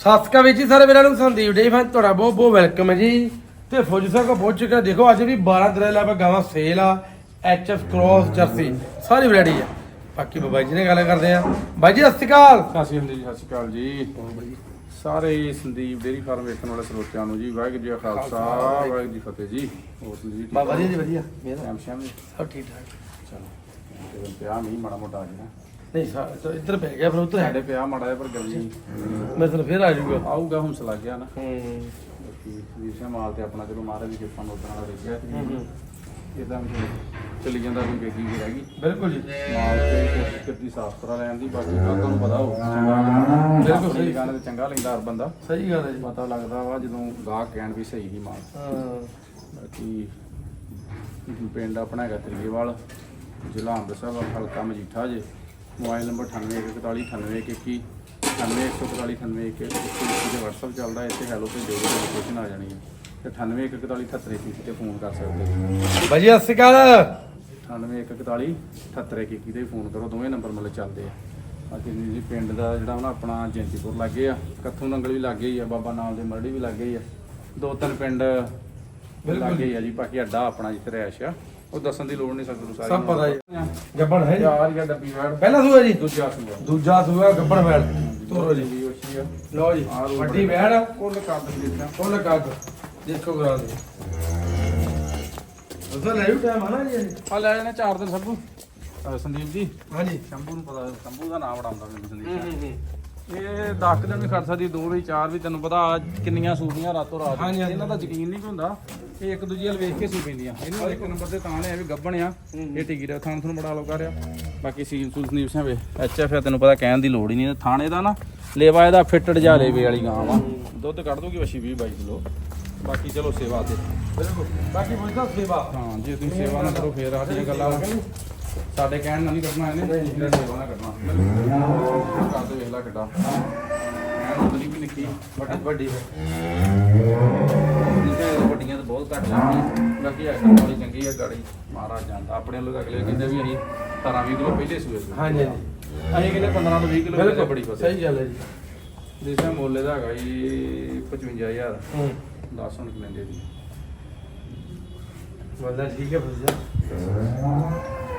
ਸਾਸਕਾ ਵਿੱਚ ਹੀ ਸਾਰੇ ਵੀਰਾਂ ਨੂੰ ਸੰਦੀਪ ਡੇ ਫਨ ਤੁਹਾਡਾ ਬਹੁਤ ਬਹੁਤ ਵੈਲਕਮ ਹੈ ਜੀ। ਤੇ ਫੌਜੀ ਸਾਹਿਬ ਕੋ ਪਹੁੰਚ ਚੁੱਕਾ ਦੇਖੋ ਅੱਜ ਵੀ 12 ਤਰ੍ਹਾਂ ਲਾ ਗਾਵਾਂ ਸੇਲ ਆ ਐਚਐਫ ਕ੍ਰੋਸ ਜਰਸੀ। ਸਾਰੀ ਵੈਰਾਈਟੀ ਆ। ਬਾਕੀ ਬਾਬਾ ਜੀ ਨੇ ਗੱਲ ਕਰਦੇ ਆ ਬਾਈ ਜੀ ਸਤਿ ਸ਼੍ਰੀ ਅਕਾਲ। ਸਤਿ ਸ਼੍ਰੀ ਅਕਾਲ ਜੀ ਸਤਿ ਸ਼੍ਰੀ ਅਕਾਲ ਜੀ। ਸਾਰੇ ਸੰਦੀਪ ਡੇਰੀ ਫਾਰਮ ਵੇਖਣ ਵਾਲੇ ਸਰੋਤਿਆਂ ਨੂੰ ਜੀ ਵਾਹਿਗੁਰੂ ਜੀ ਕਾ ਖਾਲਸਾ ਵਾਹਿਗੁਰੂ ਜੀ ਫਤਿਹ। ਜੀ ਹੋਰ ਸੰਦੀਪ ਜੀ ਜੀ ਵਧੀਆ ਮੇਰਾ ਸ਼ਾਮ ਸ਼ਾਮ ਜੀ। ਸਭ ਠੀਕ ਠਾਕ। ਚਲੋ ਤੇ ਪਿਆ ਨਹੀਂ ਮਾੜਾ ਮੋਟਾ ਨਾ ਨਹੀਂ ਸਾ ਤਾਂ ਇੱਧਰ ਪੈ ਗਿਆ ਫਿਰ ਉੱਧਰ। ਸਾਡੇ ਹੈ ਪਿਆ ਮਾੜਾ ਜਿਹਾ ਪਰ ਗਰਮੀ ਮੈਂ ਤੁਹਾਨੂੰ ਫੇਰ ਆ ਜਾਊਗਾ। ਆਊਗਾ ਹੰਸ ਲੱਗ ਗਿਆ ਨਾ। ਹੂੰ। ਬਾਕੀ ਵੀਰ ਸਿੰਘ ਮਾਲ ਤੇ ਆਪਣਾ ਚਲੋ ਮਹਾਰਾਜ ਦੀ ਕਿਰਪਾ ਨਾਲ ਉਦਾਂ ਦਾ ਦੇਖਿਆ ਹੂੰ, ਹੂੰ। ਇਦਾਂ ਚਲੀ ਜਾਂਦਾ ਕੋਈ ਬੇਗੀ ਵੀ ਰਹਿ ਗਈ। ਬਿਲਕੁਲ ਜੀ। ਮਾਲ ਤੇ ਕੋਸ਼ਿਸ਼ ਕਰਦੀ ਸਾਫ਼ ਸੁਥਰਾ ਲੈਣ ਦੀ ਬਾਕੀ ਗਾਹਕਾਂ ਨੂੰ ਪਤਾ ਹੋਊ। ਚੰਗਾ ਬਿਲਕੁਲ ਸਹੀ। ਦੁਕਾਨ ਤੇ ਚੰਗਾ ਲੈਂਦਾ ਹਰ ਬੰਦਾ। ਸਹੀ ਗੱਲ ਹੈ ਜੀ। ਪਤਾ ਲੱਗਦਾ ਵਾ ਜਦੋਂ ਗਾਹਕ ਕਹਿਣ ਵੀ ਸਹੀ ਹੀ ਮਾਲ। ਹਾਂ। ਬਾਕੀ ਪਿੰਡ ਆਪਣਾ ਹੈਗਾ ਤਰੀਏਵਾਲ ਜ਼ਿਲ੍ਹਾ ਅੰਮ੍ਰਿਤਸਰ ਹਲਕਾ ਮਜੀਠਾ ਜੇ। ਮੋਬਾਈਲ ਨੰਬਰ 9814981121 9814981121 ਤੇ WhatsApp ਚੱਲਦਾ ਇੱਥੇ ਹੈਲੋ ਤੇ ਜੋ ਵੀ ਲੋਕੇਸ਼ਨ ਆ ਜਾਣੀ ਹੈ। ਤੇ 981448 ਤੇ ਫੋਨ ਕਰ ਸਕਦੇ ਹੋ ਬਾਈ ਜੀ ਸਤਿ ਸ਼੍ਰੀ ਅਕਾਲ। 981448 7821 ਤੇ ਫੋਨ ਕਰੋ ਦੋਵੇਂ ਨੰਬਰ ਮਤਲਬ ਚੱਲਦੇ ਆ। ਬਾਕੀ ਜੀ ਪਿੰਡ ਦਾ ਜਿਹੜਾ ਨਾ ਆਪਣਾ ਜੈਂਤੀਪੁਰ ਲੱਗੇ ਆ ਕੱਥੋਂ ਨੰਗਲ ਵੀ ਲੱਗੇ ਹੀ ਆ ਬਾਬਾ ਨਾਮ ਦੇ ਮਰੜੀ ਵੀ ਲੱਗੇ ਹੀ ਆ। ਦੋ ਤਿੰਨ ਪਿੰਡ ਲੱਗੇ ਆ ਜੀ ਬਾਕੀ ਅੱਡਾ ਆਪਣਾ ਜਿੱਥੇ ਰਹਿਸ਼ ਆ। ਉਹ ਦੱਸਣ ਦੀ ਲੋੜ ਨਹੀਂ ਸਕਦੂ ਸਾਰੀ ਸਭ ਪਤਾ ਜੀ। ਗੱਬੜ ਹੈ ਜੀ? ਯਾਰ ਜਾਂ ਡੱਬੀ ਵੈੜ ਪਹਿਲਾ ਸੂਆ ਜੀ? ਦੂਜਾ ਸੂਆ। ਦੂਜਾ ਸੂਆ ਗੱਬੜ ਵੈੜ ਤੋਰੋ ਜੀ। ਜੀ ਲਓ ਜੀ ਵੱਡੀ ਵੈੜ ਕੁੱਲ ਕੱਦ ਦੇਖਿਆ ਫੁੱਲ ਕੱਦ। ਦੇਖੋ ਗਰਾਂ ਦੀ ਉਸਾ ਲੈ ਟਾਈਮ ਆਣਾ ਜੀ ਇਹ? ਆ ਲੈ ਜਾਣੇ ਚਾਰ ਦਿਨ ਸਭੂ। ਸੰਦੀਪ ਜੀ ਹਾਂਜੀ। ਸ਼ੰਭੂ ਨੂੰ ਪਤਾ ਸ਼ੰਭੂ ਦਾ ਨਾਮ ਬੜਾਉਂਦਾ ਮੈਨੂੰ ਸੰਦੀਪ ਹੂੰ। ਇਹ 10 ਦਿਨ ਵੀ ਖੜ ਸਕਦੀ ਦੋ ਵੀ ਚਾਰ ਵੀ ਤੈਨੂੰ ਪਤਾ ਕਿੰਨੀਆਂ ਸੂਪੀਆਂ ਰਾਤੋਂ ਰਾਤ। ਇਹਨਾਂ ਦਾ ਯਕੀਨ ਨਹੀਂ ਹੁੰਦਾ। ਇਹ ਇੱਕ ਦੂਜੀ ਵੱਲ ਵੇਖ ਕੇ ਸੂ ਪੈਂਦੀਆਂ। ਇਹਨੂੰ ਇੱਕ ਨੰਬਰ ਤੇ ਤਾਂ ਨੇ ਵੀ ਗੱਬਣ ਆ। ਇਹ ਟਿਕੀ ਦਾ ਥਾਣ ਤੁਹਾਨੂੰ ਬੜਾ ਲੋਕਾ ਰਿਆ ਬਾਕੀ ਸੀਲ ਸੂਲ ਸੰਦੀਪ ਸਿੰਘ ਵੇ। ਐਚਐਫ ਆ ਤੈਨੂੰ ਪਤਾ ਕਹਿਣ ਦੀ ਲੋੜ ਹੀ ਨਹੀਂ। ਥਾਣੇ ਦਾ ਨਾ ਲੇਵਾ ਇਹਦਾ ਫਿੱਟਡ ਜਾ ਲੇਵੇ ਵਾਲੀ ਗਾਂ ਵਾ। ਦੁੱਧ ਕੱਢ ਦੂਗੀ ਵਸ਼ੀ 20 22 ਕਿਲੋ। ਬਾਕੀ ਚਲੋ ਸੇਵਾ ਤੇ। ਬਿਲਕੁਲ। ਬਾਕੀ ਪੁੱਛਦਾ ਸੇਵਾ। ਹਾਂ ਜੇ ਤੁਸੀਂ ਸੇਵਾ ਨਾ ਕਰੋ ਫੇਰ ਆਹ ਗੱਲਾਂ। ਸਾਡੇ ਕਹਿਣ ਨਾਲ ਨਹੀਂ ਕੱਢਣਾ ਇਹਨੇ। ਜਿਹੜਾ ਸੇਵਾ ਨਾਲ ਕੱਢਣਾ ਘਰ ਤੇ ਕਿੱਡਾ। ਐਨ ਉਤਲੀ ਵੀ ਨਿੱਕੀ ਬਟ ਵੱਡੀ ਹੈ। ਇਹ ਵੱਡੀਆਂ ਤਾਂ ਬਹੁਤ ਘੱਟ ਲੱਗਦੀਆਂ। ਬਾਕੀ ਐਕਟਰ ਵਾਲੀ ਚੰਗੀ ਹੈ ਗਾੜੀ। ਮਹਾਰਾਜ ਜਾਂਦਾ ਆਪਣੇ ਵੱਲੋਂ ਅਗਲੇ ਕਹਿੰਦੇ ਵੀ ਅਸੀਂ 17 20 ਕਿਲੋ ਪਹਿਲੇ ਸੂਏ ਸੀ। ਹਾਂਜੀ ਅਸੀਂ ਕਹਿੰਦੇ 15 ਤੋਂ 20 ਕਿਲੋ ਬਿਲਕੁਲ। ਬੜੀ ਫਸਲ ਸਹੀ ਗੱਲ ਹੈ ਜੀ। ਜਿਸਦਾ ਮੁੱਲ ਇਹਦਾ ਹੈਗਾ ਜੀ 55000 ਹੂੰ। 10 ਹੁਣ ਲੈਂਦੇ ਜੀ ਬੰਦਾ ਠੀਕ ਹੈ ਫਸਲ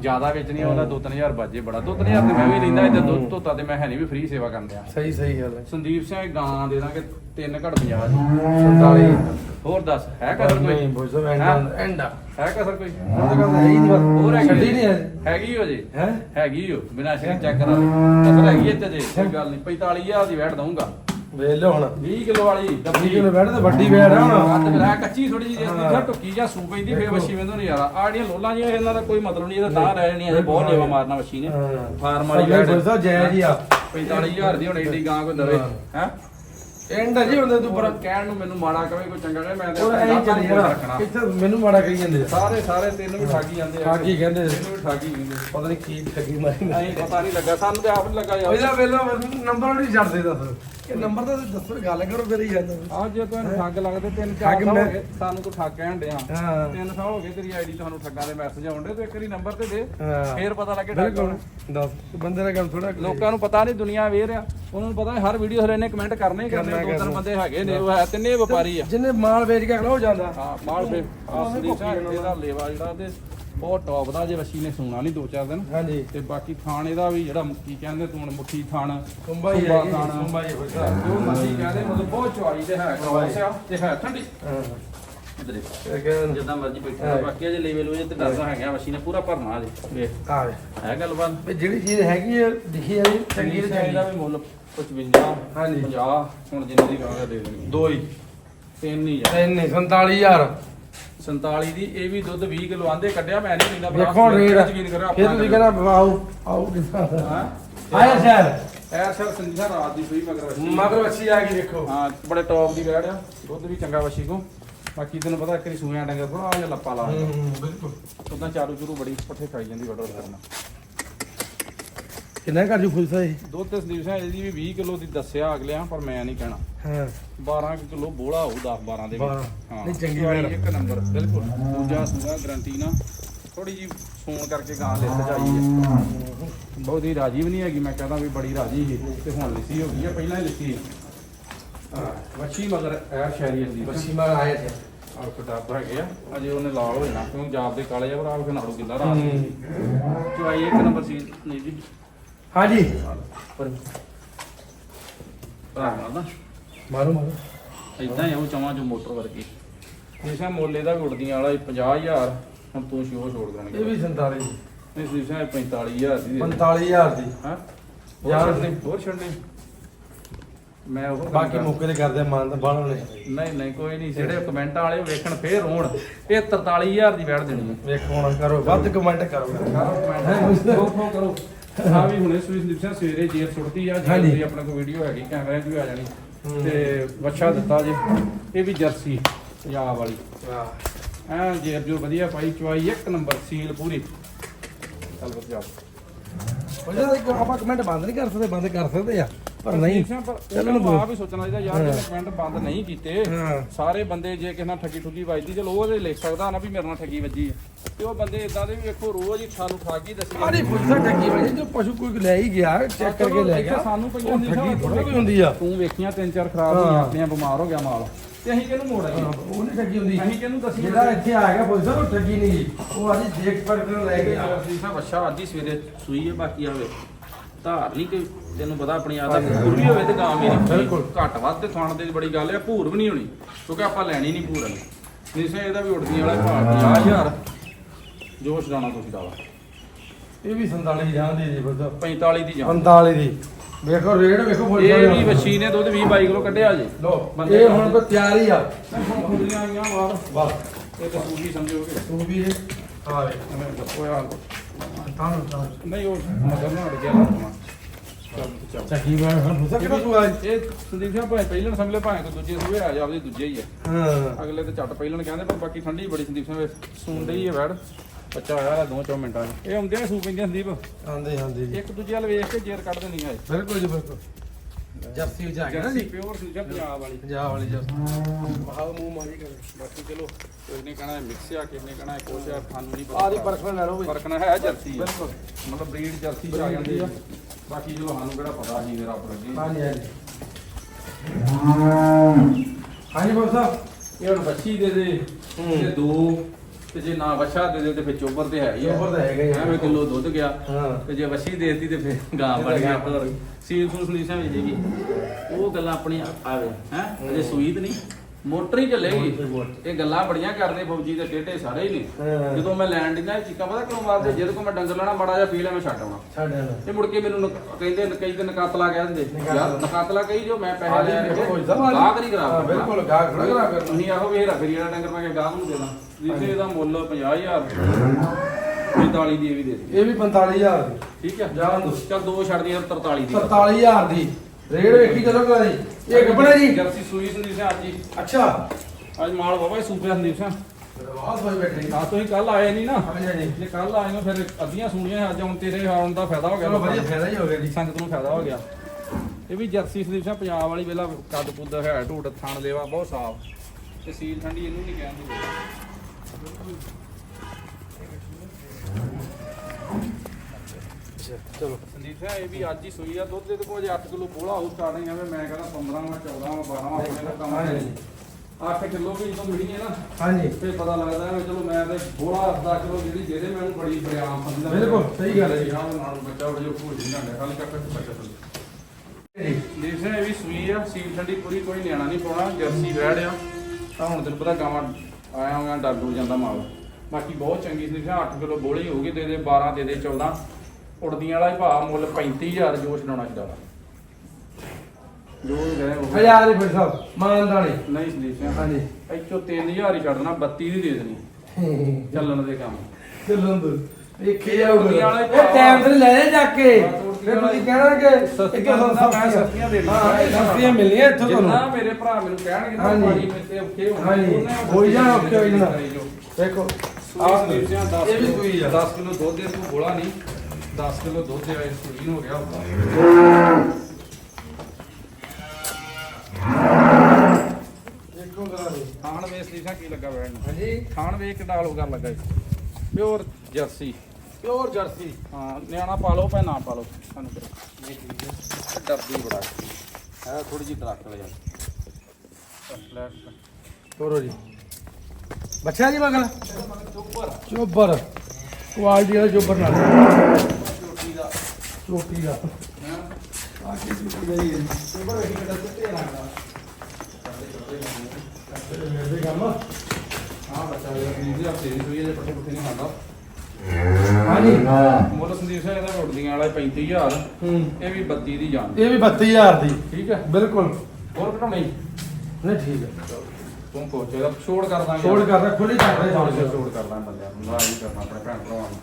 ਜ਼ਿਆਦਾ ਵੇਚਣੀ ਉਹਦਾ 2-3000 ਬਾਜੇ ਬੜਾ। 2-3000 ਤੇ ਮੈਂ ਵੀ ਲੈਂਦਾ ਇੱਧਰ ਦੁੱਧ ਧੋਤਾ ਤੇ ਮੈਂ ਹੈ ਨਹੀਂ ਵੀ ਫ੍ਰੀ ਸੇਵਾ ਕਰਨ ਦਿਆ। ਸਹੀ ਸਹੀ ਗੱਲ ਹੈ। ਸੰਦੀਪ ਸਿੰਘ ਗਾਂ ਦੇ ਦਾਂਗੇ 3 ਘੱਟ 50 ਦੀ 47 ਹੋਰ ਦੱਸ ਹੈ ਕਸਰ ਨਹੀਂ ਕੋਈ? ਪੁੱਛਦਾ ਹੈਂ? ਐਂਡਾ ਐਂਡਾ ਹੈ ਕਸਰ ਕੋਈ? ਨਹੀਂ ਹੋਰ ਛੱਡੀ ਨਹੀਂ ਹੈਗੀ ਹੋ ਜੇ? ਹੈ? ਹੈਗੀ ਹੋ ਬਿਨਾਂ ਸ਼ੱਕ ਚੈੱਕ ਕਰਾ ਕਸਰ ਹੈਗੀ ਇੱਥੇ ਜੇ ਕੋਈ ਗੱਲ ਨਹੀਂ। 45000 ਦੀ ਵੈਟ ਦਊਂਗਾ। ਵੇਖ ਲਓ ਹੁਣ। 20 ਕਿਲੋ ਵਾਲੀ ਡੱਬੀ। ਹੈ ਬੈਠ ਤੇ ਵੱਡੀ ਵੇੜ ਆ ਹੁਣ। ਕੱਦ ਮੇਰਾ ਕੱਚੀ ਥੋੜੀ ਜਿਹੀ ਜਿਸ ਦੀ ਟੁੱਕੀ ਜਾਂ ਸੂ ਪੈਂਦੀ ਫੇਰ ਵੱਛੀ ਮੈਨੂੰ ਨਹੀਂ ਯਾਰਾ ਆੜੀਆਂ ਲੋਲਾਂ ਜੀਆਂ ਇਹਨਾਂ ਦਾ ਕੋਈ ਮਤਲਬ ਨਹੀਂ ਇਹਦਾ ਤਾਂ ਰਹਿ ਨਹੀਂ ਇਹ ਬਹੁਤ ਲੇਵਾ ਮਾਰਨਾ ਵੱਛੀ ਨੇ। ਫਾਰਮ ਵਾਲੀ ਵੈਟ ਪੁੱਛਦਾ ਜੈ ਜੀ ਆ। 45000 ਦੀ ਹੁਣ ਏਡੀ ਗਾਂ ਕੋਈ ਦਵੇ। ਹੈ। ਐਂਡਾ ਜੀ ਹੁੰਦਾ ਤੂੰ ਪਰ ਕਹਿਣ ਨੂੰ ਮੈਨੂੰ ਮਾੜਾ ਕਵੇ ਕੋਈ ਚੰਗਾ ਕਵੇ ਮੈਂ ਉਹ ਐਂ ਚੱਲੀ ਜਾਣਾ ਇੱਥੇ ਮੈਨੂੰ ਮਾੜਾ ਕਹੀ ਜਾਂਦੇ ਸਾਰੇ ਸਾਰੇ ਤੈਨੂੰ ਵੀ ਠਾਗੀ ਜਾਂਦੇ ਆ। ਠਾਗੀ ਕਹਿੰਦੇ। ਤੈਨੂੰ ਵੀ ਠਾਗੀ ਕਹਿੰਦੇ ਪਤਾ ਨਹੀਂ ਕੀ ਠੱਗੀ ਮਾਰੀ। ਐਂ ਪਤਾ ਨਹੀਂ ਲੱਗਾ ਸਾਨੂੰ ਤੇ ਆਪ ਨਹੀਂ ਲੱਗਾ ਯਾਰ। ਉਹਦਾ ਵੇਲਾ ਨੰਬਰ ਨਹੀਂ ਛੱਡਦੇ ਦੱਸ। ਇਹ ਨੰਬਰ ਤਾਂ ਦੱਸੋ ਗੱਲ ਕਰੋ ਫਿਰ ਹੀ ਜਾਂਦਾ ਆ ਜੇ ਤੁਹਾਨੂੰ ਠੱਗ ਲੱਗਦੇ ਤਿੰਨ ਠੱਗ ਚਾਰ ਸਾਲ ਮੈਂ- ਹੋ ਗਏ ਸਾਨੂੰ ਤੂੰ ਠੱਗ ਕਹਿਣ ਡਿਆ। ਹਾਂ। ਤਿੰਨ ਸਾਲ ਹੋ ਗਏ ਤੇਰੀ ਆਈਡੀ ਤੁਹਾਨੂੰ ਠੱਗਾਂ ਦੇ ਮੈਸੇਜ ਆਉਂਦੇ ਤੂੰ ਇੱਕ ਵਾਰੀ ਨੰਬਰ ਤੇ ਦੇ ਹਾਂ। ਫੇਰ ਪਤਾ ਲੱਗੇ ਠੱਗ ਬਿਲਕੁਲ। ਕੌਣ। ਦੱਸ ਤੂੰ ਬੰਦੇ ਦਾ ਕੰਮ ਥੋੜਾ ਲੋਕਾਂ ਨੂੰ ਪਤਾ ਨਹੀਂ ਦੁਨੀਆ ਵੇਰ ਆ ਉਹਨਾਂ ਨੂੰ ਪਤਾ ਹਰ ਵੀਡੀਓ ਹਰੇ ਨੇ ਕਮੈਂਟ ਕਰਨੇ ਹੀ ਕਰਨੇ ਕਰਨਾ ਦੋ ਤਿੰਨ। ਬੰਦੇ ਹੈਗੇ ਨੇ ਉਹ ਹੈ ਤਿੰਨੇ ਵਪਾਰੀ ਆ। ਜਿੰਨੇ ਮਾਲ ਵੇਚ ਕੇ ਅਗਲਾ ਹੋ ਜਾਂਦਾ। ਹਾਂ ਮਾਲ ਫੇ ਅਸਲੀ ਸਾਹਿਬ ਇਹਦਾ ਲੇਵਾ ਜਿਹੜਾ ਤੇ ਬਹੁਤ ਟੌਪ ਦਾ ਜੇ ਵਸ਼ੀ ਨੇ ਸੁਣਾ ਨਹੀਂ ਦੋ ਚਾਰ ਦਿਨ। ਹਾਂਜੀ। ਤੇ ਬਾਕੀ ਥਾਣ ਇਹਦਾ ਵੀ ਜਿਹੜਾ ਕੀ ਕਹਿੰਦੇ ਤੂੰ ਮੁੱਠੀ ਥਾਣ ਸੁੰਬਾ ਹੀ ਹੈ ਥਾਣ। ਹੀ ਹੋਇਆ ਜੋ ਮਰਜ਼ੀ ਕਹਿੰਦੇ ਮਤਲਬ ਬਹੁਤ ਚੌੜੀ ਤੇ ਹੈ ਕ੍ਰੋਸ ਆ ਤੇ ਹੈ ਠੰਡੀ। ਹਾਂ। ਇਧਰ ਜਿੱਦਾਂ ਮਰਜ਼ੀ ਬੈਠਾ। ਬਾਕੀ ਅਜੇ ਲੈਵਲ ਉਹ ਤੇ ਡਰਦਾ ਹੈਗਾ ਵਸ਼ੀ ਨੇ ਪੂਰਾ ਭਰਨਾ ਅਜੇ। ਵੇਖ। ਆ ਹੈ ਗੱਲਬਾਤ? ਜਿਹੜੀ ਚੀਜ਼ ਹੈਗੀ ਹੈ ਦਿਖੀ ਜਾਵੇ ਚੰਗੀ ਤੇ ਚੰਗੀ। ਵੀ ਮੁੱਲ 55 ਹਾਂਜੀ। 50 ਹੁਣ ਜਿੰਨੇ ਦੀ ਕਹਾਂਗਾ ਦੇ ਦੇਣੀ। ਦੋ ਹੀ। ਤਿੰਨ ਹੀ ਆ। ਤਿੰਨ ਨਹੀਂ 47000 47 ਦੀ ਇਹ ਵੀ ਦੁੱਧ 20 ਕਿਲੋ ਆਂਦੇ ਕੱਢਿਆ ਮੈਂ ਨਹੀਂ ਲੈਂਦਾ ਵੇਖੋ ਰੇਟ। ਯਕੀਨ ਕਰੋ ਫਿਰ ਤੁਸੀਂ ਕਹਿੰਦਾ ਆਓ ਆਓ ਕਿੱਦਾਂ ਹਾਂ? ਆਇਆ ਸ਼ਹਿਰ? ਐਰ ਸਰ ਸੰਜੀਦਾ ਰਾਤ ਦੀ ਸੂਈ ਮਗਰ ਮਗਰ ਵੱਛੀ ਆ ਗਈ ਵੇਖੋ ਹਾਂ ਬੜੇ ਟੌਪ ਦੀ ਵੈੜ ਆ। ਦੁੱਧ ਵੀ ਚੰਗਾ ਵਸ਼ੀ ਕੋ। ਬਾਕੀ ਤੈਨੂੰ ਪਤਾ ਇੱਕ ਵਾਰੀ ਸੂਈਆਂ ਡੰਗਰ ਬੜਾ ਜਿਹਾ ਲੱਪਾ ਲਾ ਹੂੰ ਬਿਲਕੁਲ। ਉਦਾਂ ਚਾਰੂ ਚਰੂ ਬੜੀ ਪੱਠੇ ਖਾਈ ਜਾਂਦੀ ਵੜਾ ਕਰਨਾ। ਕਿੰਨਾ ਕਰ ਜੂ ਫੁੱਲ ਸਾਈ ਦੁੱਧ ਤੇ ਸੰਦੀਪ ਸਿੰਘ ਇਹਦੀ ਵੀ 20 ਕਿਲੋ ਦੀ ਦੱਸਿਆ ਅਗਲਿਆਂ ਪਰ ਮੈਂ ਨਹੀਂ ਕਹਿਣਾ। ਹਾਂ। 12 ਕਿਲੋ ਬੋਲਾ ਹੋਊ 10 12 ਦੇ 12 ਨਹੀਂ, ਚੰਗੀ ਵੈੜ। ਇੱਕ ਨੰਬਰ ਬਿਲਕੁਲ। ਦੂਜਾ ਸੂਆ ਗਰੰਟੀ ਨਾ। ਥੋੜੀ ਜੀ ਫੋਨ ਕਰਕੇ ਗਾਂ ਲੈ ਜਾਈ ਹੈ। ਬਹੁਤੀ ਰਾਜੀ ਵੀ ਨਹੀਂ ਹੈਗੀ ਮੈਂ ਕਹਿੰਦਾ ਵੀ ਬੜੀ ਰਾਜੀ ਸੀ ਤੇ ਹੁਣ ਲਿੱਸੀ ਹੋ ਗਈ ਹੈ ਪਹਿਲਾਂ ਹੀ ਲਿੱਸੀ ਹੈ। ਵੱਛੀ ਮਗਰ ਐਰ ਸ਼ਹਿਰੀ ਦੀ ਬੱਸੀ ਮਾਰ ਆਏ ਤੇ ਆਹ ਕਿਤਾਬ ਹੈਗੇ ਆ। ਅਜੇ ਉਹਨੇ ਲਾਲ ਹੋ ਜਾਣਾ ਕਿਉਂ? ਜਾਬ ਦੇ ਕਾਲੇ ਆ ਪਰ ਆਪ ਨਾੜੂ ਕਿੱਲਾ ਰਾਤ ਹੂੰ। ਚਵਾਈ ਇੱਕ ਨੰਬਰ ਸੀ ਨਹੀਂ ਜੀ। ਹਾਂਜੀ। ਭਰਾ ਨਾ। ਮਾਰੋ ਮਾਰੋ। ਇਦਾਂ ਹੀ ਆ ਉਹ ਚਵਾਂ ਜੋ ਮੋਟਰ ਵਰਗੀ। ਇਸਾ ਮੋਲੇ ਦਾ ਵੀ ਉੜਦੀਆਂ ਵਾਲਾ 50000 ਹੁਣ ਤੂੰ ਸ਼ੋਅ ਛੋੜ ਇਹ ਦੇਣਗੇ ਵੀ 47 ਦੀ ਨਹੀਂ ਸਿਰਫ 45000 ਦੀ 45000 ਦੀ। ਹਾਂ? ਯਾਰ। ਯਾਰ ਹੋਰ ਛੱਡਨੇ ਮੈਂ ਉਹ ਬਾਕੀ ਮੌਕੇ ਤੇ ਕਰਦੇ ਮਾਨ ਤਾਂ ਬਾਹਰ ਨੇ ਨਹੀਂ ਨਹੀਂ ਕੋਈ ਨਹੀਂ ਜਿਹੜੇ ਕਮੈਂਟਾਂ ਵਾਲੇ ਉਹ ਵੇਖਣ ਫੇਰ ਹੋਣ। ਇਹ 43000 ਦੀ ਵੜ ਦੇਣੀ ਹੈ। ਵੇਖੋ ਹੁਣ ਕਰੋ ਵੱਧ ਕਮੈਂਟ ਕਰੋ। ਕਰੋ ਕਮੈਂਟ। ਕਰੋ। ਆ ਵੀ ਹੁਣੇ ਸਵਿਸ ਲਿਪਸਾਂ ਸਵੇਰੇ ਜੇਰ ਸੁੱਟਦੀ ਆ ਹਾਂਜੀ। ਜਿਹੜੀ ਆਪਣੇ ਕੋਲ ਵੀਡੀਓ ਹੈਗੀ ਕੈਮਰੇ 'ਚ ਵੀ ਆ ਜਾਣੀ। ਤੇ ਵੱਛਾ ਦਿੱਤਾ ਜੇ। ਇਹ ਵੀ ਜਰਸੀ ਪੰਜਾਬ ਵਾਲੀ। ਵਾਹ। ਐ ਜੇਰ ਜੋ ਵਧੀਆ ਪਾਈ ਚਵਾਈ ਇੱਕ ਨੰਬਰ ਸੀਲ ਪੂਰੀ। ਚੱਲ ਬਸ ਜਾ ਉਹਨਾਂ ਦਾ ਆਪਾਂ ਕਮੈਂਟ ਬੰਦ ਨਹੀਂ ਕਰ ਸਕਦੇ ਬੰਦ ਕਰ ਸਕਦੇ ਆ। ਪਰ ਨਹੀਂ। ਉਹਨਾਂ ਨੂੰ। ਆਪ ਹੀ ਸੋਚਣਾ ਚਾਹੀਦਾ ਯਾਰ। ਜੇ ਕਮੈਂਟ ਬੰਦ ਨਹੀਂ ਕੀਤੇ ਸਾਰੇ ਬੰਦੇ ਜੇ ਕਿਸੇ ਨਾਲ ਠੱਗੀ ਠੁੱਗੀ ਵੱਜਦੀ ਚਲੋ ਉਹ ਤੇ ਲਿਖ ਸਕਦਾ ਨਾ ਵੀ ਮੇਰੇ ਨਾਲ ਠੱਗੀ ਵੱਜੀ ਹੈ। ਤੇ ਉਹ ਬੰਦੇ ਇਦਾਂ ਦੇ ਵੀ ਵੇਖੋ ਰੋਜ਼ ਹੀ ਸਾਨੂੰ ਠੱਗੀ ਦੱਸੀ ਆੜੀ ਫੁੱਸਾ ਟੱਕੀ ਵਾਲੀ ਜੋ ਪਸ਼ੂ ਕੋਈ ਲੈ ਹੀ ਗਿਆ ਚੈੱਕ ਕਰਕੇ ਲੈ ਗਿਆ ਸਾਨੂੰ ਪਈਆਂ ਨਹੀਂ ਠੱਗੀ ਥੋੜਾ ਕੋਈ ਹੁੰਦੀ ਆ। ਤੂੰ ਵੇਖੀਆਂ ਤਿੰਨ ਚਾਰ ਖਰਾਬ ਹਾਂ। ਹੋਈਆਂ ਆਪਣੀਆਂ ਬਿਮਾਰ ਹੋ ਗਿਆ ਮਾਲ। ਤੇ ਅਸੀਂ ਕਿਹਨੂੰ ਮੋੜਾਂਗੇ ਉਹ ਨਹੀਂ ਠੱਗੀ ਹੁੰਦੀ। ਅਸੀਂ ਕਿਹਨੂੰ ਦੱਸੀਏ? ਜਿਹੜਾ ਇੱਥੇ ਆ ਗਿਆ ਫੁੱਸਾ ਉਹ ਠੱਗੀ ਨਹੀਂ। ਉਹ ਅੱਜ ਦੇਖ ਪਰ ਕੇ ਲੈ ਗਿਆ। ਅਸੀਸਾ ਬੱਚਾ ਅੱਜ ਹੀ ਸਵੇਰੇ ਸੂਈ ਹੈ ਬਾਕੀ ਆਵੇ। ਧਾਰ ਨਹੀਂ ਕਿ ਤੈਨੂੰ ਪਤਾ ਆਪਣੀ ਆਦਾ ਭੂਰ ਵੀ ਹੋਵੇ ਤੇ ਗਾਂ ਵੀ ਨਹੀਂ ਬਿਲਕੁਲ। ਘੱਟ ਵੱਧ ਤੇ ਖਾਣ ਦੀ ਬੜੀ ਗੱਲ ਹੈ ਭੂਰ ਵੀ ਨਹੀਂ ਹੋਣੀ ਕਿਉਂਕਿ ਆਪਾਂ ਲੈਣੀ ਨਹੀਂ ਭੂਰ ਵਾਲੀ। ਨਿਸੇ ਇਹਦਾ ਵੀ ਉੜਦੀਆਂ ਵਾਲਾ ਭਾਅ 50000 ਜੋ ਛਡਾਉਣਾ ਤੁਸੀਂ ਦਾਵਾ ਇਹ ਵੀ 47 ਜਾਂਦੀ ਜੀ ਫੁੱਸਾ 45 ਦੀ ਜਾਨ 45 ਦੀ। ਵੇਖੋ ਰੇਟ ਵੇਖੋ ਫੁੱਸਾ ਇਹ ਵੀ ਮਸ਼ੀਨ ਨੇ ਦੁੱਧ 20 22 ਕਿਲੋ ਕੱਢਿਆ ਜੇ। ਲੋ ਬੰਦੇ ਇਹ ਹੁਣ ਕੋ ਤਿਆਰ ਹੀ ਆ ਖੁੱਲੀਆਂ ਆਈਆਂ ਬਾਹਰ। ਬਸ। ਇਹ ਤਾਂ ਸੂਜੀ ਸਮਝੋਗੇ। ਤੂੰ ਵੀ ਇਹ ਆ ਵੇ। ਐਵੇਂ ਦੱਸੋ ਯਾਰ ਤਾਂ ਤਾਂ ਨਹੀਂ ਉਹ ਮਗਰ ਨਾ ਅੜ ਗਿਆ ਚੱਕੀ ਇਹ ਸੰਦੀਪ ਸਿੰਘ ਭਾਵੇਂ ਦੂਜੇ ਸੂਏ ਆ ਜਾਵੇ ਦੂਜੇ ਹੀ। ਆ ਹਾਂ ਅਗਲੇ ਤੇ ਝੱਟ ਕਹਿੰਦੇ ਪਰ ਬਾਕੀ ਠੰਡੀ ਬੜੀ ਸੰਦੀਪ ਸਿੰਘ ਸੁਣਦੇ ਹੀ ਆ ਵੈੜ ਬੱਚਾ ਆਇਆ ਦੋ ਚੋ ਮਿੰਟਾਂ ਇਹ ਹੁੰਦੇ ਆ ਸੂ ਪੈਂਦੇ ਸੰਦੀਪ। ਆਂਦੇ ਆਂਦੇ ਜੀ। ਇੱਕ ਦੂਜੇ ਵੱਲ ਵੇਖ ਕੇ ਜੇਰ ਕੱਢ ਦਿੰਦੀਆਂ ਇਹ। ਬਿਲਕੁਲ ਜੀ ਬਿਲਕੁਲ। ਜਰਸੀ ਵਿੱਚ ਆ ਗਿਆ ਨਾ ਜਰਸੀ ਜੀ? ਪਿਓਰ ਸਿੰਘ ਪੰਜਾਬ ਵਾਲੀ। ਪੰਜਾਬ ਵਾਲੀ ਜਰਸੀ। ਬਾਹਰ ਮੂੰਹ ਮਾਰੀ ਕਰ ਬਾਕੀ ਚਲੋ ਕੋਈ ਨੇ ਕਹਣਾ ਮਿਕਸ ਆ ਕਿਸੇ ਨੇ ਕਹਣਾ ਕੁਛ ਆ ਸਾਨੂੰ ਨਹੀਂ ਆਦੀ ਪਤਾ ਪਰਖਣ ਲੈ ਲਓ ਵੀ ਫ਼ਰਕ ਨਾ ਹੈ ਜਰਸੀ ਬਿਲਕੁਲ। ਮਤਲਬ ਬਰੀਡ ਜਰਸੀ ਚ ਆ ਜਾਂਦੀ ਆ। ਬਾਕੀ ਜੋ ਸਾਨੂੰ ਕਿਹੜਾ ਪਤਾ ਸੀ ਮੇਰਾ ਰੱਬ ਲੱਗੀ। ਹਾਂਜੀ ਹਾਂਜੀ। ਹਾਂਜੀ ਬਾਬੂ ਸਾਹਿਬ। ਇਹ ਹੁਣ ਬੱਚੀ ਦੇ ਦੇ। ਤੇ ਦੋ ਤੇ ਜੇ ਨਾ ਵੱਛਾ ਦੇ ਦੇ ਤੇ ਫਿਰ ਚੋਬਰ ਤੇ ਹੈ ਹੀ ਚੋਬਰ ਤਾਂ ਹੈਗਾ ਹੀ। ਐਵੇਂ ਕਿਲੋ ਦੁੱਧ ਗਿਆ। ਹਾਂ। ਤੇ ਜੇ ਵੱਛੀ ਦੇਤੀ ਤੇ ਫਿਰ ਗਾਂ ਬਣ ਗਿਆ ਪਰ ਸੀਲ ਸੂਸ ਨਹੀਂ ਸਮਝ ਜੇਗੀ। ਉਹ ਗੱਲਾਂ ਆਪਣੀਆਂ ਆਵੇ ਹੈ? ਅਜੇ ਸੂਈਤ ਨਹੀਂ। ਮੋਟਰ ਹੀ ਚੱਲੇਗੀ। ਇਹ ਗੱਲਾਂ ਬੜੀਆਂ ਕਰਦੇ ਫੌਜੀ ਦੇ ਟੇਢੇ ਸਾਰੇ ਹੀ ਹਾਂ। ਨੇ ਜਦੋਂ ਮੈਂ ਲੈਣ ਦਿੰਦਾ ਚੀਕਾਂ ਪਤਾ ਕਿਉਂ ਮਾਰਦੇ? ਜਿਹਦੇ ਕੋਲ ਮੈਂ ਡੰਗਰ ਲੈਣਾ ਮੜਾ ਜਿਹਾ ਪੀ ਲੈ ਮੈਂ ਛੱਡ ਆਉਣਾ। ਛੱਡ ਆਣਾ ਇਹ ਮੁੜ ਕੇ ਮੈਨੂੰ ਨਕ- ਕਹਿੰਦੇ ਕਈ ਤੇ ਨਕਾਤਲਾ ਕਹਿ ਦਿੰਦੇ ਯਾਰ ਨਕਾਤਲਾ ਕਹੀ ਜੋ ਮੈਂ ਪੈਸੇ ਲੈ ਕੇ ਇੱਦਾਂ ਵਾਲੀ। ਗਾਹਕ ਨਹੀਂ ਹਾਂ। ਬਿਲਕੁਲ, ਗਾਹਕ ਥੋੜ੍ਹਾ ਖਰਾਬ ਕਰਨਾ। ਤੁਸੀਂ ਆਹੋ ਵੀ ਇਹ ਰੱਖ ਜਿਹੜਾ ਡੰਗਰ ਮੈਂ ਕਿਹਾ ਗਾਹਕ ਨੂੰ ਦੇਣਾ। ਜਿਸੇ ਇਹਦਾ ਮੁੱਲ 50000 45 ਦੀ ਇਹ ਵੀ ਦੇ ਦੇ ਇਹ ਵੀ 45000 ਦੀ। ਠੀਕ ਹੈ। ਜਾਣ। ਚੱਲ ਦੋ ਛੱਡ ਦੀਆਂ 43 ਦੀ 47000 ਦੀ। ਰੇਟ ਵੇਖੀ ਚਲੋ ਕਰੀ ਇਹ ਗੱਬਣਾ ਜੀ? ਜਰਸੀ ਸੂਈ ਸੰਦੀਪ ਸਿੰਘ ਅੱਜ ਹੀ ਅੱਛਾ। ਅੱਜ ਮਾਲ ਬਾਬਾ ਸੂਪਿਆ ਸੰਦੀਪ ਸਿੰਘ। ਬਹੁਤ ਹੋਈ ਬੈਠੇ ਆ ਤੁਸੀਂ ਕੱਲ ਆਏ ਨਹੀਂ ਨਾ। ਹਾਂਜੀ ਜੇ ਕੱਲ ਆਏ ਨੂੰ ਫਿਰ ਅੱਧੀਆਂ ਸੁਣੀਆਂ ਅੱਜ ਹੁਣ ਤੇਰੇ ਆਉਣ ਦਾ ਫਾਇਦਾ ਹੋ ਗਿਆ। ਚਲੋ ਵਧੀਆ ਫਾਇਦਾ ਹੀ ਹੋ ਗਿਆ ਜੀ। ਸੰਗਤ ਨੂੰ ਫਾਇਦਾ ਹੋ ਗਿਆ। ਇਹ ਵੀ ਜਰਸੀ ਸੰਦੀਪ ਸਿੰਘ ਪੰਜਾਬ ਵਾਲੀ ਵੇਲਾ ਕੱਦ ਕੁੱਦ ਹੈ ਢੂਟ ਥਣ ਦੇਵਾ ਬਹੁਤ ਸਾਫ਼। ਤੇ ਸੀਲ ਠੰਡੀ ਇਹਨੂੰ ਨਹੀਂ ਕਹਿੰਦੇ ਚਲੋ। ਸੰਦੀਪ ਸਿੰਘ ਇਹ ਵੀ ਅੱਜ ਹੀ ਸੂਈ ਆ। ਦੁੱਧ ਦੇ ਕੋਲ 8 ਕਿਲੋ ਬੋਲਾ ਹੋ ਸਟਾਰਟਿੰਗ ਐਵੇਂ ਮੈਂ ਕਹਿੰਦਾ 15 ਵਾ 14 ਵਾ 12 ਵਾ ਆਪਣੇ ਦਾ ਕੰਮ ਹੈ 8 ਕਿਲੋ ਵੀ ਜਦੋਂ ਮਿਲੀ ਹੈ ਨਾ। ਹਾਂਜੀ। ਤੇ ਪਤਾ ਲੱਗਦਾ ਹੈ ਚਲੋ ਮੈਂ ਤੇ ਬੋਲਾ 10 ਕਿਲੋ ਜਿਹੜੀ ਜਿਹਦੇ ਮੈਨੂੰ ਬੜੀ ਬਰਿਆਮ ਸਮਝਦਾ ਬਿਲਕੁਲ, ਸਹੀ ਗੱਲ ਹੈ ਜੀ। ਯਾਰ ਨਾਲ ਬੱਚਾ ਵਜੇ ਭੂਲ ਨਹੀਂ ਜਾਂਦਾ ਖਾਲੀ ਕੱਟ ਬੱਚਾ ਥੱਲੇ। ਜੀ। ਦੇਖ ਸਿੰਘ ਇਹ ਵੀ ਸੂਈ ਆ। ਸੀਲ ਠੰਡੀ ਪੂਰੀ ਕੋਈ ਨਿਆਣਾ ਨਹੀਂ ਪਾਉਣਾ। ਜਰਸੀ ਵੈੜ ਆ। ਤਾਂ ਹੁਣ ਤੈਨੂੰ ਪਤਾ ਗਾਵਾਂ ਆਇਆ ਹੋਇਆ ਡਰ ਜਾਂਦਾ ਮਾਲ ਬਾਕੀ ਬਹੁਤ ਚੰਗੀ ਸੀ 8 ਕਿਲੋ ਬੋਲੀ ਹੋਊਗੀ ਦੇ ਦੇ 12 ਦੇ ਦੇ 14 ਉੜਦੀਆਂ ਵਾਲਾ ਹੀ ਭਾਅ ਮੁੱਲ 35000 ਜੋ ਛਡਾਉਣਾ ਚਾਹੀਦਾ ਜੋ ਗਏ ਉਹ। ਹਜ਼ਾਰ ਹੀ ਫਿਰ ਸਾਹਿਬ ਮਾਨਦਾਨੀ ਨਹੀਂ ਸੰਦੀਪ ਸਿੰਘ ਹਾਂਜੀ। ਇੱਥੋਂ 3000 ਹੀ ਛੱਡਣਾ 32 ਦੀ ਦੇ ਦੇਣੀ। ਚੱਲਣ ਦੇ ਕੰਮ। ਚੱਲਣ ਦੋ। ਵੇਖੀ ਜਾਊਗਾ। ਉੜਦੀਆਂ ਵਾਲਾ ਹੀ ਇਹ ਟਾਈਮ ਤੇ ਲੈ ਜਾ ਜਾ ਕੇ। ਫਿਰ ਤੁਸੀਂ ਹੀ। ਕਹਿਣਾ ਕਿ ਸਸਤੀਆਂ ਇੱਕ ਸੌ ਮੈਂ ਸਸਤੀਆਂ ਦੇ। ਹਾਂ ਇਹ ਸਸਤੀਆਂ ਮਿਲਣੀਆਂ ਇੱਥੋਂ ਜਿੰਨਾ ਤੁਹਾਨੂੰ ਮੇਰੇ ਭਰਾ ਮੈਨੂੰ ਕਹਿਣਗੇ ਨਾ। ਪਾਣੀ ਤੇ ਔਖੇ ਹੋਣਾ ਹਾਂਜੀ। ਉਹਨੇ ਹੋਈ ਜਾਣਾ, ਔਖੇ ਹੋਈ ਜਾਣਾ। ਕਰੀ। ਦੇਖੋ ਆਹ ਸਿੰਘ 10 ਇਹ ਵੀ ਸੂਈ ਆ 10 ਕਿਲੋ ਦੁੱਧ ਦੇ ਤੂੰ ਬੋਲਾ ਨਹੀਂ 10 ਕਿਲੋ ਦੁੱਧ ਹੈ ਇਸ ਹੋ ਗਿਆ ਹੁੰਦਾ ਦੇਖੋ ਕਰਾ ਦੇ ਖਾਣ ਵੇਸ ਦੀ ਕੀ ਲੱਗਾ ਬੈਣ ਹਾਂਜੀ ਖਾਣ ਵੇਖ ਕਿੰਨਾ ਹਾਲੋ ਕਰਨ ਲੱਗਾ ਪਿਓਰ ਜਰਸੀ ਪਿਓਰ ਜਰਸੀ। ਹਾਂ ਨਿਆਣਾ ਪਾ ਲਓ ਭਾਵੇਂ ਨਾ ਪਾ ਲਓ ਸਾਨੂੰ ਕਿਹੜਾ। ਇਹ ਡਰਦੀ ਬੜਾ। ਹੈ ਥੋੜੀ ਜਿਹੀ ਡਰਕ ਲੈ ਜਾ ਤੋਰੋ ਜੀ। ਬੱਚਾ ਜੀ ਮਗਲ ਚੋਬਰ। ਕੁਆਲਿਟੀ ਵਾਲਾ ਚੋਬਰ ਨਾਲ। ਛੋਟੀ ਦਾ ਚੋਟੀ ਦਾ। ਹਾਂ। ਆਕੀ ਚੋਟੀ ਦਾ ਜੀ? ਚੋਬਰ ਵੇਖੀ ਕਿੱਡਾ ਚਿੱਟੇ ਰੰਗ ਦਾ। ਮੇਰੇ ਕੰਮ ਹਾਂ ਬੱਚਾ ਜੀ ਹਫ਼ਤੇ ਦੀ ਸੂਈ ਇਹਦੇ ਪੱਠੇ ਪੁੱਠੇ ਨਹੀਂ ਖਾਂਦਾ। ਹਾਂਜੀ। ਮੁੱਲ ਸੰਦੀਪ ਸਿੰਘ ਇਹਦਾ ਰੋਟੀਆਂ ਵਾਲਾ 35000 ਹੂੰ। ਇਹ ਵੀ 32 ਦੀ ਜਾਨ ਇਹ ਵੀ 32000 ਦੀ। ਠੀਕ ਹੈ। ਬਿਲਕੁਲ। ਹੋਰ ਘਟਾਉਣੀ? ਨਹੀਂ ਠੀਕ ਹੈ। ਤੂੰ ਪਹੁੰਚੇ ਦਾ ਛੋੜ ਕਰ ਦਾਂਗੇ। ਛੋੜ ਕਰਦਾ ਖੁੱਲੀ ਕਰ ਰਿਹਾ ਜਿਹਾ ਛੋੜ ਕਰ ਦਾਂ ਬੰਦਿਆਂ ਨੂੰ। ਹੀ ਕਰਨਾ ਆਪਣੇ ਭੈਣ ਭਰਾਵਾਂ ਨੂੰ।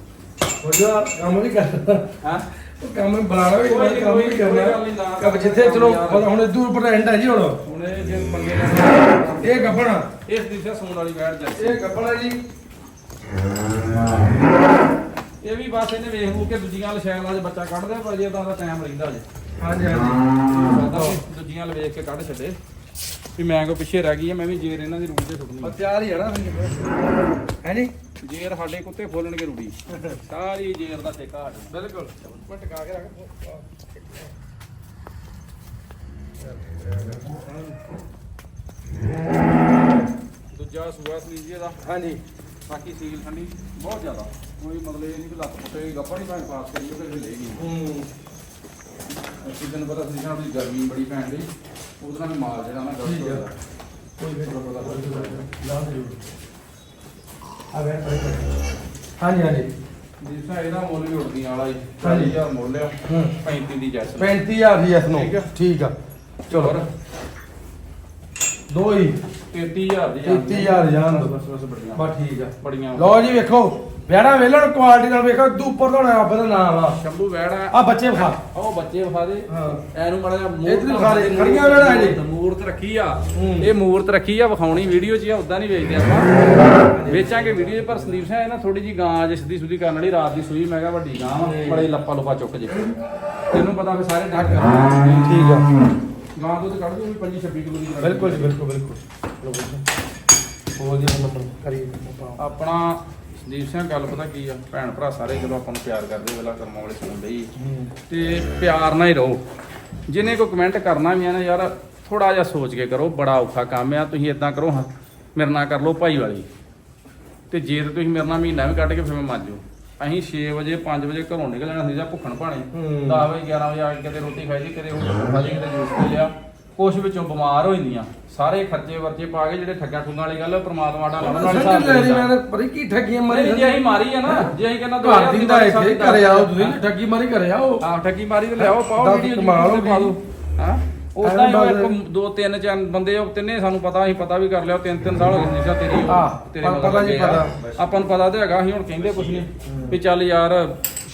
ਹੋ ਜਾ ਕੰਮ ਨਹੀਂ ਕਰਦਾ। ਹਾਂ? ਕੰਮ ਬੁਲਾਣਾ ਵੀ ਕੋਈ ਕੰਮ ਕੋਈ ਵੀ ਨੀ, ਕੋਈ ਗੱਲ ਨੀ, ਕਰਨਾ ਕਬ ਜਿੱਥੇ ਚਲੋ ਹੁਣ ਦੂਰ ਪਰ ਐਂਡ ਹੈ ਜੀ ਹੁਣ। ਹੁਣ ਇਹ ਜੇ ਮੰਗੇ ਇਹ ਗੱਬਣਾ ਇਸ ਦਿਸ਼ਾ ਸੂਣ ਵਾਲੀ ਬੈਠ ਜਾਂਦੀ ਇਹ ਗੱਬਣਾ ਜੀ। ਇਹ ਵੀ ਬਸ ਇਹਨੇ ਵੇਖ ਲੂ ਕੇ ਦੂਜੀਆਂ ਲਸ਼ੈਲ ਵਾਲੇ ਬੱਚਾ ਕੱਢਦੇ ਪਰ ਜੇ ਤਾਂ ਦਾ ਟਾਈਮ ਰਹਿੰਦਾ ਜੇ। ਹਾਂਜੀ ਹਾਂਜੀ। ਦੂਜੀਆਂ ਲ ਵੇਖ ਕੇ ਕੱਢ ਛੱਡੇ। ਵੀ ਮੈਂ ਕੋ ਪਿੱਛੇ ਰਹਿ ਗਈ ਆ ਮੈਂ ਵੀ ਜੇਰ ਇਹਨਾਂ ਦੀ ਰੂੜੀ ਤੇ ਉਹ ਸੁੱਟਣੀ ਤਿਆਰ ਹੀ ਹੈ ਨਾ ਹੈ ਨਹੀਂ ਜੇਰ ਸਾਡੇ ਕੁੱਤੇ ਖੋਲਣਗੇ ਰੂੜੀ। ਸਾਰੀ ਜੇਰ ਦਾ ਠੇਕਾ ਸਾਡਾ ਬਿਲਕੁਲ। ਪਟਕਾ ਕੇ ਰੱਖ। ਦੂਜਾ ਸੂਆ ਸਲੀਜ ਇਹਦਾ। ਹਾਂਜੀ। ਬਾਕੀ ਸੀਲ ਠੰਡੀ ਬਹੁਤ ਜ਼ਿਆਦਾ। ਕੋਈ ਮਤਲਬ ਇਹ ਨਹੀਂ ਕਿ ਲੱਤ ਪੁੱਟੇ ਗੱਪਾ ਨਹੀਂ ਭਾਵੇਂ ਪਾਸ ਕਰੀਏ ਫਿਰ ਹਿੱਲੇਗੀ ਹੂੰ। ਅਸੀਂ ਤੈਨੂੰ ਪਤਾ ਸੀ ਦੀ ਗਰਮੀ ਬੜੀ ਪੈਣ ਦੀ ਉਹਦੇ ਨਾਲ ਵੀ ਮਾਲ ਜਿਹੜਾ ਨਾ ਗਲਤ ਠੀਕ ਹੋ ਹੈ। ਜਾਂਦਾ ਕੋਈ ਵੀ ਲਾ ਦੇ ਆ ਵੇ ਹਾਂਜੀ ਹਾਂਜੀ। ਜਿਸਾ ਇਹਦਾ ਮੁੱਲ ਵੀ ਉੜਦੀਆਂ ਵਾਲਾ ਹੀ ਹਾਂਜੀ। 40000 ਮੁੱਲ ਆ ਹੂੰ। 35 ਦੀ ਜੈਸ 35000 ਦੀ ਇਸ ਨੂੰ ਠੀਕ ਆ। ਠੀਕ ਆ। ਚਲੋ। ਦੋ ਹੀ। 33000 ਦੀ 33000 ਜਾਣ ਦਿਓ। ਬਸ ਬਸ ਬੜੀਆਂ। ਬਸ ਠੀਕ ਆ। ਬੜੀਆਂ। ਲਓ ਜੀ ਵੇਖੋ। ਵਿਹੜਾ ਵੇਲਣ ਕੁਆਲਿਟੀ ਨਾਲ ਵੇਖੋ ਦੂ ਉੱਪਰ ਤੋਂ ਰੱਬ ਦਾ ਨਾਮ ਆ। ਸ਼ੰਭੂ ਵੈੜਾ ਆ ਬੱਚੇ ਵਿਖਾ। ਉਹ ਬੱਚੇ ਵਿਖਾ ਦੇ। ਹਾਂ। ਐਨੂੰ ਮੜਾ ਜਾ ਵੀ ਵਿਖਾ ਦੇ, ਖੜੀਆਂ ਵੈੜਾਂ ਜੀ। ਮੂਰਤ ਰੱਖੀ ਆ। ਹੂੰ। ਇਹ ਮੂਰਤ ਰੱਖੀ ਆ ਵਿਖਾਉਣੀ ਵੀਡੀਓ 'ਚ ਆ ਉਦਾਂ ਨਹੀਂ ਵੇਚਦੇ ਆਪਾਂ। ਵੇਚਾਂਗੇ ਵੀਡੀਓ 'ਚ ਪਰ ਸੰਦੀਪ ਸਿੰਘ ਇਹ ਨਾ ਥੋੜੀ ਜੀ ਗਾਂ ਜਿਸ ਦੀ ਸੁਦੀ ਕਰਨ ਵਾਲੀ ਰਾਤ ਦੀ ਸੂਈ ਮੈਂ ਕਿਹਾ ਵੱਡੀ ਗਾਂ ਵਾ ਹੂੰ। ਬੜੇ ਲੱਪਾ ਲੁਪਾ ਚੁੱਕ ਜੇ। ਤੈਨੂੰ ਪਤਾ ਫਿਰ ਸਾਰੇ ਡੱਕ ਠੀਕ ਆ। ਗਾਂ ਦੁੱਧ ਕੱਢ ਦੂਗੀ 25 26 ਕਿਲੋ ਦੀ। ਬਿਲਕੁਲ ਬਿਲਕੁਲ ਬਿਲਕੁਲ। ਹੋਰ ਜੀ ਨੰਬਰ ਆਪਾਂ। ਆਪਣਾ ਸੰਦੀਪ ਸਿੰਘ ਗੱਲ ਪਤਾ ਕੀ ਆ? ਭੈਣ ਭਰਾ ਸਾਰੇ ਜਦੋਂ ਆਪਾਂ ਨੂੰ ਪਿਆਰ ਕਰਦੇ ਵੇਲਾ ਕਰਮਾਂ ਵਾਲੇ ਸੁਣਦੇ ਹੀ। ਤੇ ਪਿਆਰ ਨਾਲ ਹੀ ਰਹੋ। ਜਿਹਨੇ ਕੋਈ ਕਮੈਂਟ ਕਰਨਾ ਵੀ ਆ ਨਾ ਯਾਰ ਥੋੜਾ ਜਿਹਾ ਸੋਚ ਕੇ ਕਰੋ ਬੜਾ ਔਖਾ ਕੰਮ ਆ। ਤੁਸੀਂ ਇਦਾਂ ਕਰੋ ਹਾਂ ਮੇਰੇ ਨਾਲ ਕਰ ਲਓ ਭਾਈ ਵਾਲੀ। ਤੇ ਜੇ ਤੇ ਤੁਸੀਂ ਮੇਰੇ ਨਾਲ ਮਹੀਨਾ ਵੀ ਕੱਢ ਕੇ ਫਿਰ ਮੈਂ ਮੰਨ ਜਾਓ ਅਸੀਂ 6 ਵਜੇ 5 ਵਜੇ ਘਰੋਂ ਨਿਕਲ ਜਾਣਾ ਸੀ ਜਾਂ ਭੁੱਖਣ ਭਾਣੇ। ਹੂੰ। 10 ਵਜੇ 11 ਵਜੇ ਆ ਕੇ ਕਿਤੇ ਰੋਟੀ ਖਾਈ ਦੀ ਕਿਤੇ ਉਹ ਖਾਦੀ ਕਿਤੇ ਜੂਸ ਪੀ ਲਿਆ ਕੁਛ ਵਿੱਚੋਂ ਬਿਮਾਰ ਹੋ ਜਾਂਦੀਆਂ ਸਾਰੇ ਖਰਚੇ ਵਰਚੇ ਪਾ ਕੇ ਜਿਹੜੇ ਠੱਗਾ ਠੁੰਗਾ ਵਾਲੀ ਗੱਲ ਆ, ਪ੍ਰਮਾਤਮਾ ਦਾ ਲੜਨ ਵਾਲੇ ਹਿਸਾਬ ਲੈ ਮੈਂ ਪਰੀ ਕੀ ਠੱਗੀਆਂ ਮਾਰੀ ਜੇ ਅਸੀਂ ਮਾਰੀ ਆ ਨਾ ਜੇ ਅਸੀਂ ਕਹਿੰਦਾ ਘਰ ਦੀ ਦਾ ਇੱਥੇ ਘਰੇ ਆਓ ਤੁਸੀਂ ਠੱਗੀ ਮਾਰੀ ਘਰੇ ਆਓ ਆਹ ਠੱਗੀ ਮਾਰੀ ਤੇ ਲਿਆਓ ਪਾਓ ਵੀਡੀਓ ਕਮਾਲ ਹੋ ਗਈ। ਹਾਂ ਉਦਾਂ ਹੀ ਇੱਕ ਦੋ ਤਿੰਨ ਚਾਰ ਬੰਦੇ ਉਹ ਤਿੰਨੇ ਸਾਨੂੰ ਪਤਾ ਅਸੀਂ ਪਤਾ ਵੀ ਕਰ ਲਿਆ ਤਿੰਨ ਤਿੰਨ ਸਾਲ ਹੋ ਗਏ ਨਿਸ਼ਾ ਤੇਰੀ ਤੇਰੇ ਜੀ ਆ। ਪਤਾ। ਆਪਾਂ ਨੂੰ ਪਤਾ ਤੇ ਹੈਗਾ ਅਸੀਂ ਹੁਣ ਕਹਿੰਦੇ ਕੁਛ ਨਹੀਂ ਵੀ ਚੱਲ ਯਾਰ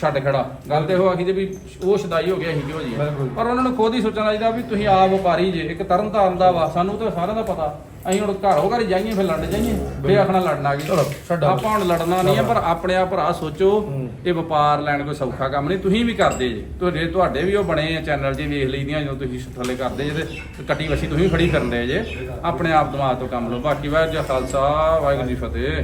ਛੱਡ ਖੜਾ। ਗੱਲ ਤੇ ਉਹ ਆਖੀ ਤੇ ਵੀ ਉਹ ਸ਼ਦਾਈ ਹੋ ਗਿਆ ਅਸੀਂ ਕਿਉਂ ਜੀ? ਬਿਲਕੁਲ। ਪਰ ਉਹਨਾਂ ਨੂੰ ਖੁਦ ਹੀ ਸੋਚਣਾ ਚਾਹੀਦਾ ਵੀ ਤੁਸੀਂ ਆਪ ਵਪਾਰੀ ਜੇ ਇੱਕ ਤਰਨ ਤਾਰਨ ਦਾ ਵਾ ਸਾਨੂੰ ਤਾਂ ਸਾਰਿਆਂ ਦਾ ਪਤਾ। ਅਸੀਂ ਹੁਣ ਘਰੋਂ ਘਰ ਜਾਈਏ ਫਿਰ ਲੜ ਜਾਈਏ। ਫੇਰ ਆਖਣਾ ਲੜਨਾ ਕੀ? ਚਲੋ, ਛੱਡੋ। ਆਪਾਂ ਹੁਣ ਲੜਨਾ ਨਹੀਂ ਹੈ ਪਰ ਆਪਣੇ ਆਪ ਭਰਾ ਸੋਚੋ। ਇਹ ਵਪਾਰ ਲੈਣ ਕੋਈ ਸੌਖਾ ਕੰਮ ਨਹੀਂ ਤੁਸੀਂ ਵੀ ਕਰਦੇ ਜੇ। ਤੁਹਾਡੇ ਤੁਹਾਡੇ ਵੀ ਉਹ ਬਣੇ ਆ ਚੈਨਲ ਜੇ ਵੇਖ ਲਈਦੀਆਂ ਜਦੋਂ ਤੁਸੀਂ ਥੱਲੇ ਕਰਦੇ ਜੇ ਤੇ ਕੱਟੀ ਵਸੀ ਤੁਸੀਂ ਖੜੀ ਕਰਨ ਦੇ ਜੇ। ਆਪਣੇ ਆਪ ਦਿਮਾਗ ਤੋਂ ਕੰਮ ਲਓ। ਬਾਕੀ ਵਾਹਿਗੁਰੂ ਜੀ ਕਾ ਖਾਲਸਾ ਵਾਹਿਗੁਰੂ ਜੀ ਕੀ ਫਤਿਹ।